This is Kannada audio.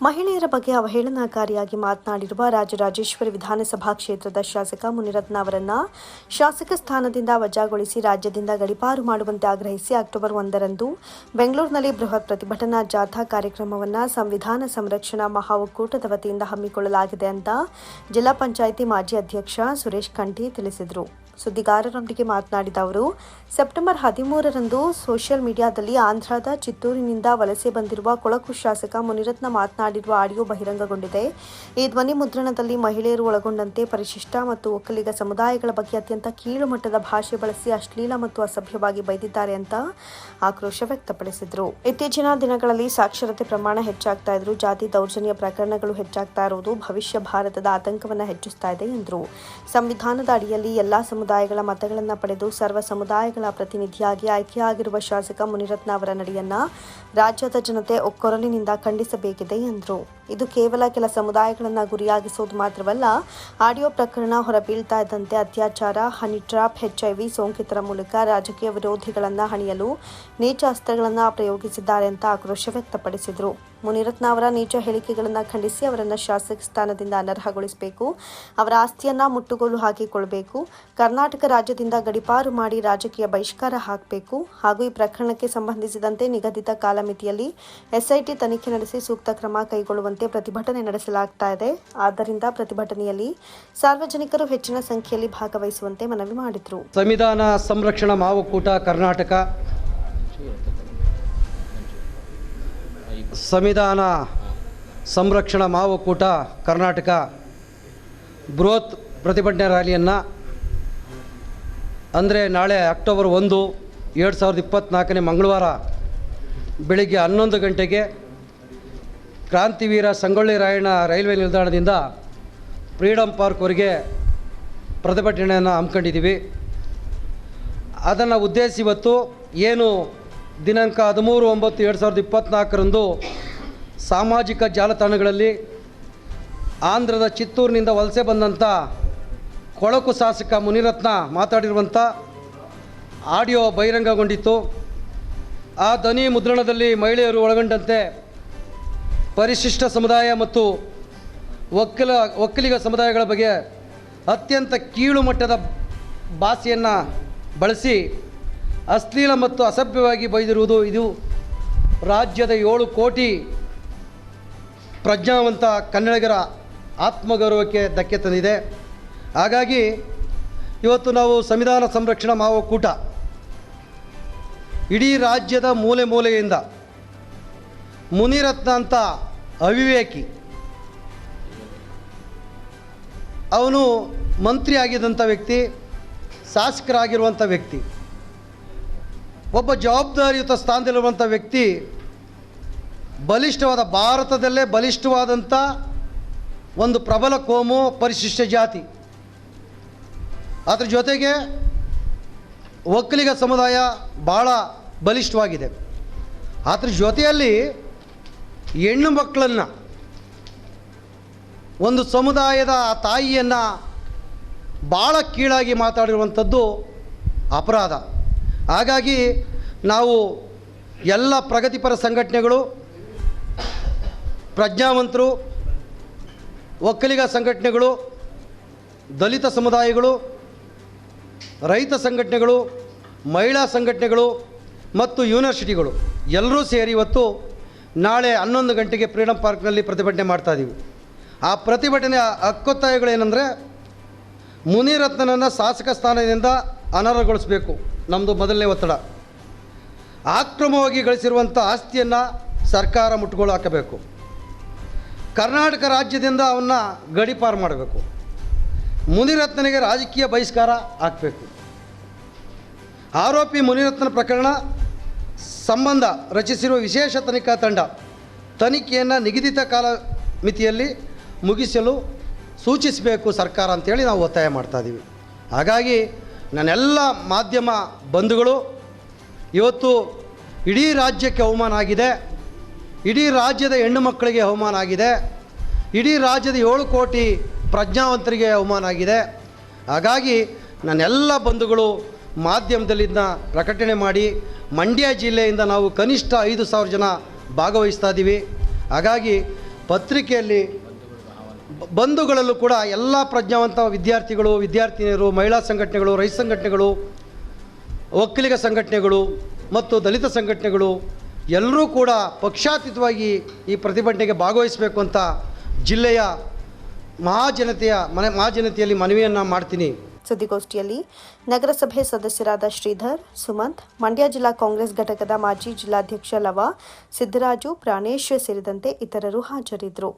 ಮಹಿಳೆಯರ ಬಗ್ಗೆ ಅವಹೇಳನಕಾರಿಯಾಗಿ ಮಾತನಾಡಿರುವ ರಾಜರಾಜೇಶ್ವರಿ ವಿಧಾನಸಭಾ ಕ್ಷೇತ್ರದ ಶಾಸಕ ಮುನಿರತ್ನ ಅವರನ್ನ ಶಾಸಕ ಸ್ಥಾನದಿಂದ ವಜಾಗೊಳಿಸಿ ರಾಜ್ಯದಿಂದ ಗಡಿಪಾರು ಮಾಡುವಂತೆ ಆಗ್ರಹಿಸಿ ಅಕ್ಟೋಬರ್ ಒಂದರಂದು ಬೆಂಗಳೂರಿನಲ್ಲಿ ಬೃಹತ್ ಪ್ರತಿಭಟನಾ ಜಾಥಾ ಕಾರ್ಯಕ್ರಮವನ್ನು ಸಂವಿಧಾನ ಸಂರಕ್ಷಣಾ ಮಹಾ ಒಕ್ಕೂಟದ ವತಿಯಿಂದ ಹಮ್ಮಿಕೊಳ್ಳಲಾಗಿದೆ ಅಂತ ಜಿಲ್ಲಾ ಪಂಚಾಯಿತಿ ಮಾಜಿ ಅಧ್ಯಕ್ಷ ಸುರೇಶ್ ಕಂಠಿ ತಿಳಿಸಿದರು. ಸುದ್ದಿಗಾರರೊಂದಿಗೆ ಮಾತನಾಡಿದ ಅವರು, ಸೆಪ್ಟೆಂಬರ್ ಹದಿಮೂರರಂದು ಸೋಷಿಯಲ್ ಮೀಡಿಯಾದಲ್ಲಿ ಆಂಧ್ರದ ಚಿತ್ತೂರಿನಿಂದ ವಲಸೆ ಬಂದಿರುವ ಕೊಳಕು ಶಾಸಕ ಮುನಿರತ್ನ ಮಾತನಾಡಿರುವ ಆಡಿಯೋ ಬಹಿರಂಗಗೊಂಡಿದೆ. ಈ ಧ್ವನಿ ಮುದ್ರಣದಲ್ಲಿ ಮಹಿಳೆಯರು ಒಳಗೊಂಡಂತೆ ಪರಿಶಿಷ್ಟ ಮತ್ತು ಒಕ್ಕಲಿಗ ಸಮುದಾಯಗಳ ಬಗ್ಗೆ ಅತ್ಯಂತ ಕೀಳು ಮಟ್ಟದ ಭಾಷೆ ಬಳಸಿ ಅಶ್ಲೀಲ ಮತ್ತು ಅಸಭ್ಯವಾಗಿ ಬೈದಿದ್ದಾರೆ ಅಂತ ಆಕ್ರೋಶ ವ್ಯಕ್ತಪಡಿಸಿದರು. ಇತ್ತೀಚಿನ ದಿನಗಳಲ್ಲಿ ಸಾಕ್ಷರತೆ ಪ್ರಮಾಣ ಹೆಚ್ಚಾಗ್ತಾ ಇದ್ರು ಜಾತಿ ದೌರ್ಜನ್ಯ ಪ್ರಕರಣಗಳು ಹೆಚ್ಚಾಗ್ತಾ ಇರುವುದು ಭವಿಷ್ಯ ಭಾರತದ ಆತಂಕವನ್ನು ಹೆಚ್ಚಿಸ್ತಾ ಇದೆ ಎಂದರು. ಸಂವಿಧಾನದ ಅಡಿಯಲ್ಲಿ ಎಲ್ಲಾ ಸಮುದಾಯಗಳ ಮತಗಳನ್ನು ಪಡೆದು ಸರ್ವ ಸಮುದಾಯಗಳ ಪ್ರತಿನಿಧಿಯಾಗಿ ಆಯ್ಕೆಯಾಗಿರುವ ಶಾಸಕ ಮುನಿರತ್ನ ಅವರ ನಡೆಯನ್ನು ರಾಜ್ಯದ ಜನತೆ ಒಕ್ಕೊರಲಿನಿಂದ ಖಂಡಿಸಬೇಕಿದೆ ಎಂದರು. ಇದು ಕೇವಲ ಕೆಲ ಸಮುದಾಯಗಳನ್ನು ಗುರಿಯಾಗಿಸುವುದು ಮಾತ್ರವಲ್ಲ, ಆಡಿಯೋ ಪ್ರಕರಣ ಹೊರಬೀಳ್ತಾ ಇದ್ದಂತೆ ಅತ್ಯಾಚಾರ, ಹನಿ ಟ್ರಾಪ್ ಎಚ್ಐವಿ ಸೋಂಕಿತರ ಮೂಲಕ ರಾಜಕೀಯ ವಿರೋಧಿಗಳನ್ನು ಹಣಿಯಲು ನೀಚ ಅಸ್ತ್ರಗಳನ್ನು ಪ್ರಯೋಗಿಸಿದ್ದಾರೆ ಅಂತ ಆಕ್ರೋಶ ವ್ಯಕ್ತಪಡಿಸಿದರು. ಮುನಿರತ್ನ ಅವರ ನೀಚ ಹೇಳಿಕೆಗಳನ್ನು ಖಂಡಿಸಿ ಅವರನ್ನು ಶಾಸಕ ಸ್ಥಾನದಿಂದ ಅನರ್ಹಗೊಳಿಸಬೇಕು. ಅವರ ಆಸ್ತಿಯನ್ನು ಮುಟ್ಟುಗೋಲು ಹಾಕಿಕೊಳ್ಬೇಕು. ಕರ್ನಾಟಕ ರಾಜ್ಯದಿಂದ ಗಡಿಪಾರು ಮಾಡಿ ರಾಜಕೀಯ ಬಹಿಷ್ಕಾರ ಹಾಕಬೇಕು. ಹಾಗೂ ಈ ಪ್ರಕರಣಕ್ಕೆ ಸಂಬಂಧಿಸಿದಂತೆ ನಿಗದಿತ ಕಾಲಮಿತಿಯಲ್ಲಿ ಎಸ್ಐಟಿ ತನಿಖೆ ನಡೆಸಿ ಸೂಕ್ತ ಕ್ರಮ ಕೈಗೊಳ್ಳುವಂತೆ ಪ್ರತಿಭಟನೆ ನಡೆಸಲಾಗ್ತಾ ಇದೆ. ಆದ್ದರಿಂದ ಪ್ರತಿಭಟನೆಯಲ್ಲಿ ಸಾರ್ವಜನಿಕರು ಹೆಚ್ಚಿನ ಸಂಖ್ಯೆಯಲ್ಲಿ ಭಾಗವಹಿಸುವಂತೆ ಮನವಿ ಮಾಡಿದರು. ಸಂವಿಧಾನ ಸಂರಕ್ಷಣಾ ಮಾವುಕೂಟ ಕರ್ನಾಟಕ ಸಂವಿಧಾನ ಸಂರಕ್ಷಣಾ ಮಹಾಒಕ್ಕೂಟ ಕರ್ನಾಟಕ ಬೃಹತ್ ಪ್ರತಿಭಟನೆ ರ್ಯಾಲಿಯನ್ನು ಅಂದರೆ ನಾಳೆ ಅಕ್ಟೋಬರ್ ಒಂದು, ಎರಡು ಸಾವಿರದ ಇಪ್ಪತ್ತ್ನಾಲ್ಕನೇ ಮಂಗಳವಾರ ಬೆಳಿಗ್ಗೆ ಹನ್ನೊಂದು ಗಂಟೆಗೆ ಕ್ರಾಂತಿವೀರ ಸಂಗೊಳ್ಳಿ ರಾಯಣ್ಣ ರೈಲ್ವೆ ನಿಲ್ದಾಣದಿಂದ ಫ್ರೀಡಮ್ ಪಾರ್ಕ್ವರೆಗೆ ಪ್ರತಿಭಟನೆಯನ್ನು ಹಮ್ಮಿಕೊಂಡಿದ್ದೀವಿ. ಅದನ್ನು ಉದ್ದೇಶಿಸಿ ಇವತ್ತು ಏನು ದಿನಾಂಕ ಹದಿಮೂರು ಒಂಬತ್ತು ಎರಡು ಸಾವಿರದ ಇಪ್ಪತ್ತ್ನಾಲ್ಕರಂದು ಸಾಮಾಜಿಕ ಜಾಲತಾಣಗಳಲ್ಲಿ ಆಂಧ್ರದ ಚಿತ್ತೂರಿನಿಂದ ವಲಸೆ ಬಂದಂಥ ಕೊಳಕು ಶಾಸಕ ಮುನಿರತ್ನ ಮಾತಾಡಿರುವಂಥ ಆಡಿಯೋ ಬಹಿರಂಗಗೊಂಡಿತ್ತು. ಆ ಧ್ವನಿ ಮುದ್ರಣದಲ್ಲಿ ಮಹಿಳೆಯರು ಒಳಗೊಂಡಂತೆ ಪರಿಶಿಷ್ಟ ಸಮುದಾಯ ಮತ್ತು ಒಕ್ಕಲ, ಒಕ್ಕಲಿಗ ಸಮುದಾಯಗಳ ಬಗ್ಗೆ ಅತ್ಯಂತ ಕೀಳು ಮಟ್ಟದ ಭಾಷೆಯನ್ನು ಬಳಸಿ ಅಶ್ಲೀಲ ಮತ್ತು ಅಸಭ್ಯವಾಗಿ ಬೈದಿರುವುದು ಇದು ರಾಜ್ಯದ ಏಳು ಕೋಟಿ ಪ್ರಜ್ಞಾವಂತ ಕನ್ನಡಿಗರ ಆತ್ಮಗೌರವಕ್ಕೆ ಧಕ್ಕೆ ತಂದಿದೆ. ಹಾಗಾಗಿ ಇವತ್ತು ನಾವು ಸಂವಿಧಾನ ಸಂರಕ್ಷಣಾ ಮಹಾ ಕೂಟ ಇಡೀ ರಾಜ್ಯದ ಮೂಲೆ ಮೂಲೆಯಿಂದ ಮುನಿರತ್ನ ಅಂತ ಅವಿವೇಕಿ ಅವನು ಮಂತ್ರಿ ಆಗಿದ್ದಂಥ ವ್ಯಕ್ತಿ, ಶಾಸಕರಾಗಿರುವಂಥ ವ್ಯಕ್ತಿ. ಒಬ್ಬ ಜವಾಬ್ದಾರಿಯುತ ಸ್ಥಾನದಲ್ಲಿರುವಂಥ ವ್ಯಕ್ತಿ ಬಲಿಷ್ಠವಾದ ಭಾರತದಲ್ಲೇ ಬಲಿಷ್ಠವಾದಂಥ ಒಂದು ಪ್ರಬಲ ಕೋಮು ಪರಿಶಿಷ್ಟ ಜಾತಿ. ಅದರ ಜೊತೆಗೆ ಒಕ್ಕಲಿಗ ಸಮುದಾಯ ಭಾಳ ಬಲಿಷ್ಠವಾಗಿದೆ. ಅದ್ರ ಜೊತೆಯಲ್ಲಿ ಹೆಣ್ಣು ಮಕ್ಕಳನ್ನು ಒಂದು ಸಮುದಾಯದ ತಾಯಿಯನ್ನು ಭಾಳ ಕೀಳಾಗಿ ಮಾತಾಡಿರುವಂಥದ್ದು ಅಪರಾಧ. ಹಾಗಾಗಿ ನಾವು ಎಲ್ಲ ಪ್ರಗತಿಪರ ಸಂಘಟನೆಗಳು, ಪ್ರಜ್ಞಾವಂತರು, ಒಕ್ಕಲಿಗ ಸಂಘಟನೆಗಳು, ದಲಿತ ಸಮುದಾಯಗಳು, ರೈತ ಸಂಘಟನೆಗಳು, ಮಹಿಳಾ ಸಂಘಟನೆಗಳು ಮತ್ತು ಯೂನಿವರ್ಸಿಟಿಗಳು ಎಲ್ಲರೂ ಸೇರಿ ಇವತ್ತು ನಾಳೆ ಹನ್ನೊಂದು ಗಂಟೆಗೆ ಫ್ರೀಡಮ್ ಪಾರ್ಕ್ನಲ್ಲಿ ಪ್ರತಿಭಟನೆ ಮಾಡ್ತಾಯಿದ್ದೀವಿ ಆ ಪ್ರತಿಭಟನೆ ಹಕ್ಕೊತ್ತಾಯಗಳೇನೆಂದರೆ ಮುನಿರತ್ನನನ್ನು ಶಾಸಕ ಸ್ಥಾನದಿಂದ ಅನರ್ಹಗೊಳಿಸಬೇಕು. ನಮ್ಮದು ಮೊದಲನೇ ಒತ್ತಡ. ಆಕ್ರಮವಾಗಿ ಗಳಿಸಿರುವಂಥ ಆಸ್ತಿಯನ್ನು ಸರ್ಕಾರ ಮುಟ್ಟುಗೋಲು ಹಾಕಬೇಕು ಕರ್ನಾಟಕ ರಾಜ್ಯದಿಂದ ಅವನ್ನ ಗಡಿಪಾರು ಮಾಡಬೇಕು. ಮುನಿರತ್ನನಿಗೆ ರಾಜಕೀಯ ಬಹಿಷ್ಕಾರ ಹಾಕಬೇಕು ಆರೋಪಿ ಮುನಿರತ್ನ ಪ್ರಕರಣ ಸಂಬಂಧ ರಚಿಸಿರುವ ವಿಶೇಷ ತನಿಖಾ ತಂಡ ತನಿಖೆಯನ್ನು ನಿಗದಿತ ಕಾಲ ಮಿತಿಯಲ್ಲಿ ಮುಗಿಸಲು ಸೂಚಿಸಬೇಕು ಸರ್ಕಾರ ಅಂತೇಳಿ ನಾವು ಒತ್ತಾಯ ಮಾಡ್ತಾ ಇದ್ದೀವಿ ಹಾಗಾಗಿ ನನ್ನೆಲ್ಲ ಮಾಧ್ಯಮ ಬಂಧುಗಳು, ಇವತ್ತು ಇಡೀ ರಾಜ್ಯಕ್ಕೆ ಅವಮಾನ ಆಗಿದೆ. ಇಡೀ ರಾಜ್ಯದ ಹೆಣ್ಣು ಮಕ್ಕಳಿಗೆ ಅವಮಾನ ಆಗಿದೆ. ಇಡೀ ರಾಜ್ಯದ ಏಳು ಕೋಟಿ ಪ್ರಜ್ಞಾವಂತರಿಗೆ ಅವಮಾನ ಆಗಿದೆ. ಹಾಗಾಗಿ ನನ್ನೆಲ್ಲ ಬಂಧುಗಳು ಮಾಧ್ಯಮದಲ್ಲಿದ್ದ ಪ್ರಕಟಣೆ ಮಾಡಿ, ಮಂಡ್ಯ ಜಿಲ್ಲೆಯಿಂದ ನಾವು ಕನಿಷ್ಠ ಐದು ಸಾವಿರ ಜನ ಭಾಗವಹಿಸ್ತಾ ಇದ್ದೀವಿ. ಹಾಗಾಗಿ ಪತ್ರಿಕೆಯಲ್ಲಿ ಬಂಧುಗಳಲ್ಲೂ ಕೂಡ ಎಲ್ಲ ಪ್ರಜ್ಞಾವಂತ ವಿದ್ಯಾರ್ಥಿಗಳು, ವಿದ್ಯಾರ್ಥಿನಿಯರು, ಮಹಿಳಾ ಸಂಘಟನೆಗಳು, ರೈತ ಸಂಘಟನೆಗಳು, ಒಕ್ಕಲಿಗ ಸಂಘಟನೆಗಳು ಮತ್ತು ದಲಿತ ಸಂಘಟನೆಗಳು ಎಲ್ಲರೂ ಕೂಡ ಪಕ್ಷಾತೀತವಾಗಿ ಈ ಪ್ರತಿಭಟನೆಗೆ ಭಾಗವಹಿಸಬೇಕು ಅಂತ ಜಿಲ್ಲೆಯ ಮಹಾಜನತೆಯ ಮನೆ, ಮಹಾಜನತೆಯಲ್ಲಿ ಮನವಿಯನ್ನು ಮಾಡ್ತೀನಿ. ಸುದ್ದಿಗೋಷ್ಠಿಯಲ್ಲಿ ನಗರಸಭೆ ಸದಸ್ಯರಾದ ಶ್ರೀಧರ್, ಸುಮಂತ್, ಮಂಡ್ಯ ಜಿಲ್ಲಾ ಕಾಂಗ್ರೆಸ್ ಘಟಕದ ಮಾಜಿ ಜಿಲ್ಲಾಧ್ಯಕ್ಷ ಲವ ಸಿದ್ದರಾಜು ಪ್ರಾಣೇಶ್ ಸೇರಿದಂತೆ ಇತರರು ಹಾಜರಿದ್ದರು.